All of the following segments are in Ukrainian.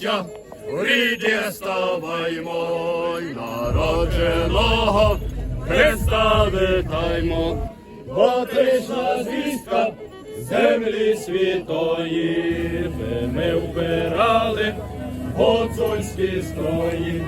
життя, в ріді ставаймо, народженого Христа вітаймо, бо тришна звістка землі світої, ми вбирали гуцульські строї.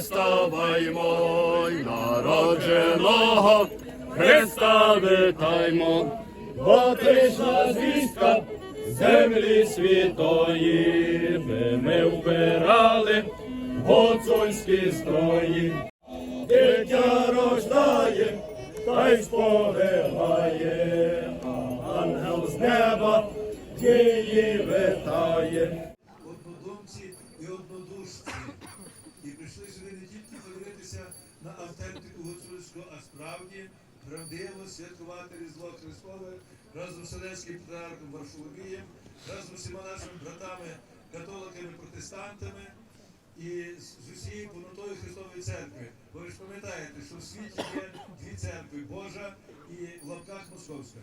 Ставаймо, народженого Христа вітаймо, бо тришна звістка землі святої, би ми вбирали гуцульські строї. Дитя рождає, та й сповиває, а ангел з неба її витає. однодумці і однодушці. Подивитися на автентику гуцульську, а справді правдиво святкувати Різдво Христове разом з Вселенським патріархом Варшоломієм, разом з усіма нашими братами, католиками, протестантами і з усією повнотою Христової церкви. Бо ви ж пам'ятаєте, що в світі є дві церкви Божа і в лапках Московська.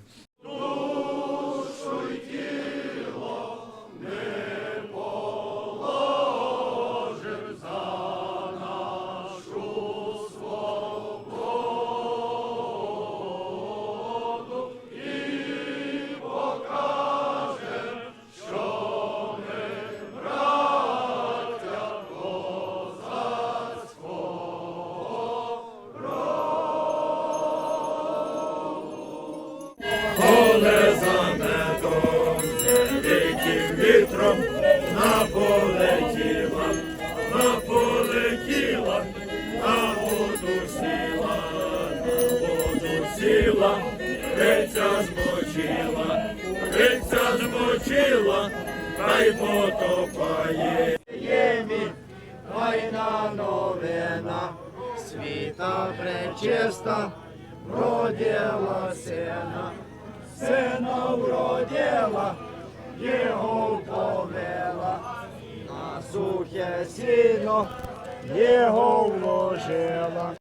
Сіла, криця змочила, криця змочила, та й потопає. Ємі, новина, світа пречиста, вродила сина, сина вродила, його повела, на сухе сіно, його вложила.